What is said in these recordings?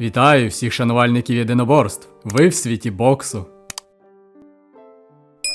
Вітаю всіх шанувальників єдиноборств. Ви в світі боксу.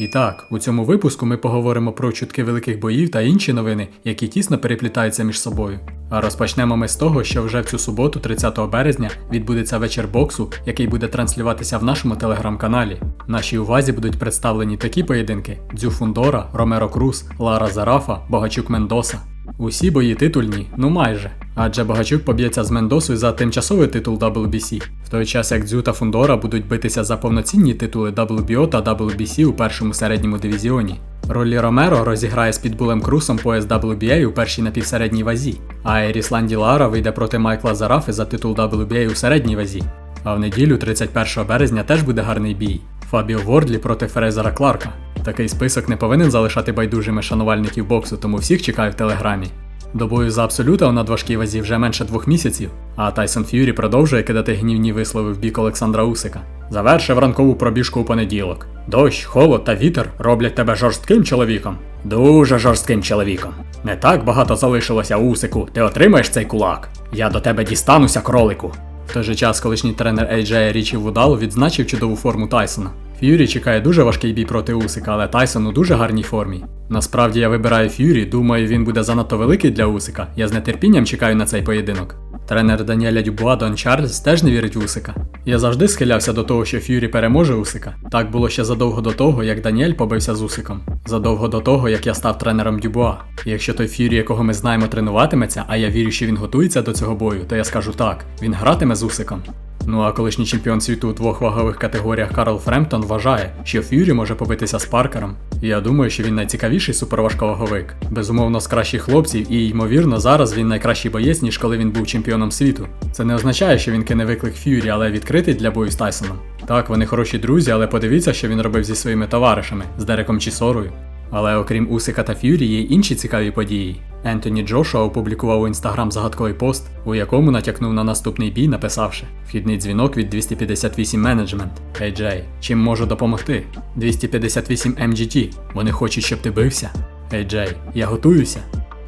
І так, у цьому випуску ми поговоримо про чутки великих боїв та інші новини, які тісно переплітаються між собою. А розпочнемо ми з того, що вже в цю суботу, 30 березня, відбудеться вечір боксу, який буде транслюватися в нашому телеграм-каналі. Нашій увазі будуть представлені такі поєдинки: Дзю Фундора, Ромеро Круз, Лара Зарафа, Богачук Мендоса. Усі бої титульні, ну майже. Адже Богачук поб'ється з Мендосою за тимчасовий титул WBC, в той час як Дзю та Фундора будуть битися за повноцінні титули WBO та WBC у першому середньому дивізіоні. Ролі Ромеро розіграє з Підбулем Крусом пояс WBA у першій напівсередній вазі, а Ерісланді Лара вийде проти Майкла Зарафи за титул WBA у середній вазі. А в неділю, 31 березня, теж буде гарний бій. Фабіо Вордлі проти Фрезера Кларка. Такий список не повинен залишати байдужими шанувальників боксу, тому всіх чекаю в телеграмі. До бою за абсолюта у надважкій вазі вже менше двох місяців, а Тайсон Ф'юрі продовжує кидати гнівні вислови в бік Олександра Усика. Завершив ранкову пробіжку у понеділок. Дощ, холод та вітер роблять тебе жорстким чоловіком. Дуже жорстким чоловіком. Не так багато залишилося Усику, ти отримаєш цей кулак. Я до тебе дістануся, кролику. В той же час колишній тренер AJ Річі Вудал відзначив чудову форму Тайсона. Ф'юрі чекає дуже важкий бій проти Усика, але Тайсон у дуже гарній формі. Насправді я вибираю Ф'юрі, думаю, він буде занадто великий для Усика. Я з нетерпінням чекаю на цей поєдинок. Тренер Даніеля Дюбуа Дон Чарльз теж не вірить в Усика. Я завжди схилявся до того, що Ф'юрі переможе Усика. Так було ще задовго до того, як Даніель побився з Усиком. Задовго до того, як я став тренером Дюбуа. І якщо той Ф'юрі, якого ми знаємо, тренуватиметься, а я вірю, що він готується до цього бою, то я скажу так: він гратиме з Усиком. Ну а колишній чемпіон світу у двох вагових категоріях Карл Фремптон вважає, що Ф'юрі може побитися з Паркером. Я думаю, що він найцікавіший суперважковаговик. Безумовно, з кращих хлопців, і ймовірно, зараз він найкращий боєць, ніж коли він був чемпіоном світу. Це не означає, що він кине виклик Ф'юрі, але відкритий для бою з Тайсоном. Так, вони хороші друзі, але подивіться, що він робив зі своїми товаришами, з Дереком Чісорою. Але окрім Усика та Ф'юрі, є інші цікаві події. Ентоні Джошуа опублікував у інстаграм загадковий пост, у якому натякнув на наступний бій, написавши Вхідний дзвінок від 258 менеджмент. Hey Джей, чим можу допомогти? 258 MGT. Вони хочуть, щоб ти бився. Hey Джей, я готуюся.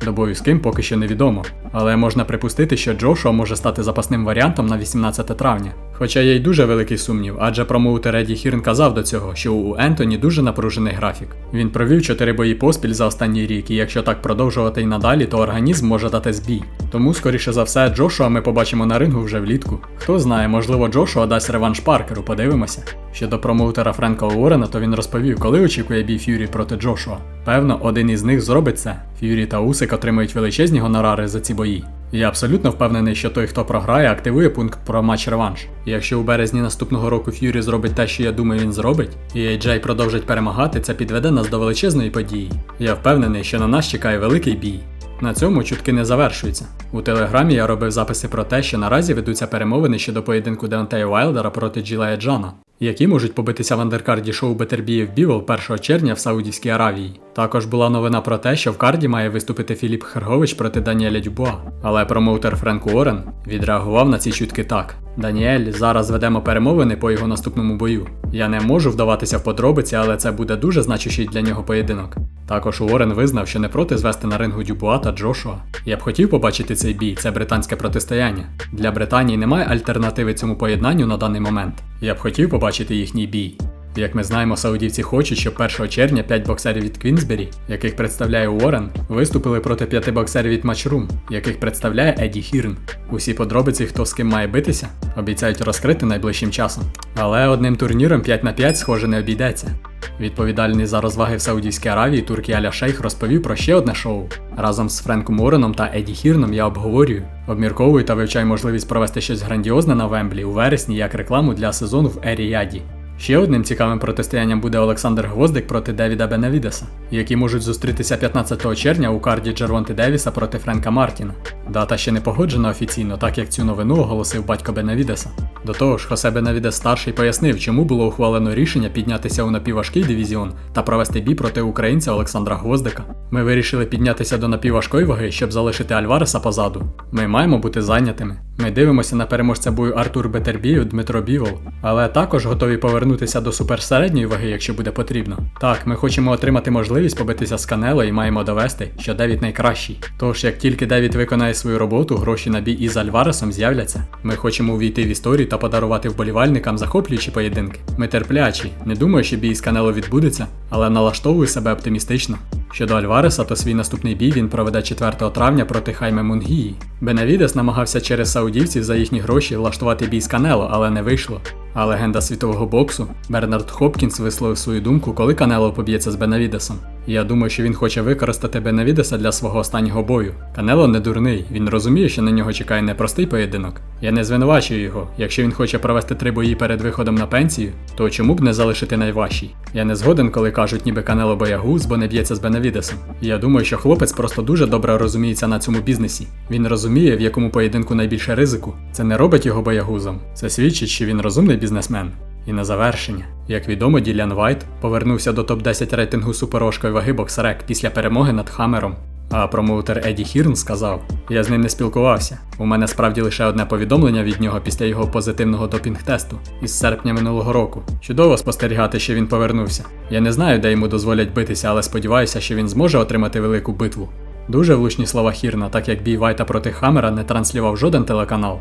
До бою з ким поки що невідомо, але можна припустити, що Джошуа може стати запасним варіантом на 18 травня. Хоча є й дуже великий сумнів, адже промоутер Еді Хірн казав до цього, що у Ентоні дуже напружений графік. Він провів 4 бої поспіль за останній рік, і якщо так продовжувати й надалі, то організм може дати збій. Тому, скоріше за все, Джошуа ми побачимо на рингу вже влітку. Хто знає, можливо, Джошуа дасть реванш Паркеру, подивимося. Щодо промоутера Френка Уоррена, то він розповів, коли очікує бій Ф'юрі проти Джошуа. Певно, один із них зробить це. Ф'юрі та Усик отримують величезні гонорари за ці бої. Я абсолютно впевнений, що той, хто програє, активує пункт про матч-реванш. Якщо у березні наступного року Ф'юрі зробить те, що я думаю, він зробить, і AJ продовжить перемагати, це підведе нас до величезної події. Я впевнений, що на нас чекає великий бій. На цьому чутки не завершуються. У телеграмі я робив записи про те, що наразі ведуться перемовини щодо поєдинку Деонтея Уайлдера проти Джилая Джана, які можуть побитися в андеркарді шоу Бетербіїв Бівол 1 червня в Саудівській Аравії. Також була новина про те, що в карді має виступити Філіп Хергович проти Даніеля Дюбуа. Але промоутер Френк Уоррен відреагував на ці чутки так: Даніель, зараз ведемо перемовини по його наступному бою. Я не можу вдаватися в подробиці, але це буде дуже значущий для нього поєдинок. Також Уоррен визнав, що не проти звести на рингу Дюбуа та Джошуа. Я б хотів побачити цей бій, це британське протистояння. Для Британії немає альтернативи цьому поєднанню на даний момент. Я б хотів побачити їхній бій. Як ми знаємо, саудівці хочуть, щоб 1 червня 5 боксерів від Квінсбері, яких представляє Уоррен, виступили проти 5 боксерів від Матчрум, яких представляє Еді Хірн. Усі подробиці, хто з ким має битися, обіцяють розкрити найближчим часом. Але одним турніром 5 на 5 схоже не обійдеться. Відповідальний за розваги в Саудівській Аравії Туркі Аля Шейх розповів про ще одне шоу. Разом з Френком Уореном та Еді Хірном я обговорюю, обмірковую та вивчаю можливість провести щось грандіозне на Вемблі у вересні як рекламу для сезону в Еріяді. Ще одним цікавим протистоянням буде Олександр Гвоздик проти Девіда Беневідеса, які можуть зустрітися 15 червня у карді Джервонти Девіса проти Френка Мартіна. Дата ще не погоджена офіційно, так як цю новину оголосив батько Беневідеса. До того ж, Хосе Бенавідес старший пояснив, чому було ухвалено рішення піднятися у напівважкий дивізіон та провести бій проти українця Олександра Гвоздика. Ми вирішили піднятися до напівважкої ваги, щоб залишити Альвареса позаду. Ми маємо бути зайнятими. Ми дивимося на переможця бою Артур Бетербію, Дмитро Бівол, але також готові повернутися до суперсередньої ваги, якщо буде потрібно. Так, ми хочемо отримати можливість побитися з Канело і маємо довести, що Девід найкращий. Тож, як тільки Девід виконає свою роботу, гроші на бій із Альваресом з'являться. Ми хочемо увійти в історію та подарувати вболівальникам захоплюючі поєдинки. Ми терплячі, не думаю, що бій з Канело відбудеться, але налаштовую себе оптимістично. Щодо Альвареса, то свій наступний бій він проведе 4 травня проти Хайме Мунгії. Бенавідес намагався через саудівців за їхні гроші влаштувати бій з Канело, але не вийшло. А легенда світового боксу Бернард Хопкінс висловив свою думку, коли Канело поб'ється з Бенавідесом. Я думаю, що він хоче використати Бенавідеса для свого останнього бою. Канело не дурний, він розуміє, що на нього чекає непростий поєдинок. Я не звинувачую його. Якщо він хоче провести три бої перед виходом на пенсію, то чому б не залишити найважчий? Я не згоден, коли кажуть, ніби Канело боягуз, бо не б'ється з Бенавідесом. Я думаю, що хлопець просто дуже добре розуміється на цьому бізнесі. Він розуміє, в якому поєдинку найбільше ризику. Це не робить його боягузом. Це свідчить, що він розумний бізнесмен. І на завершення, як відомо, Ділян Вайт повернувся до топ-10 рейтингу суперожкої ваги боксерек після перемоги над Хамером. А промоутер Еді Хірн сказав: Я з ним не спілкувався. У мене справді лише одне повідомлення від нього після його позитивного допінг-тесту із серпня минулого року. Чудово спостерігати, що він повернувся. Я не знаю, де йому дозволять битися, але сподіваюся, що він зможе отримати велику битву. Дуже влучні слова Хірна, так як бій Вайта проти Хамера не транслював жоден телеканал.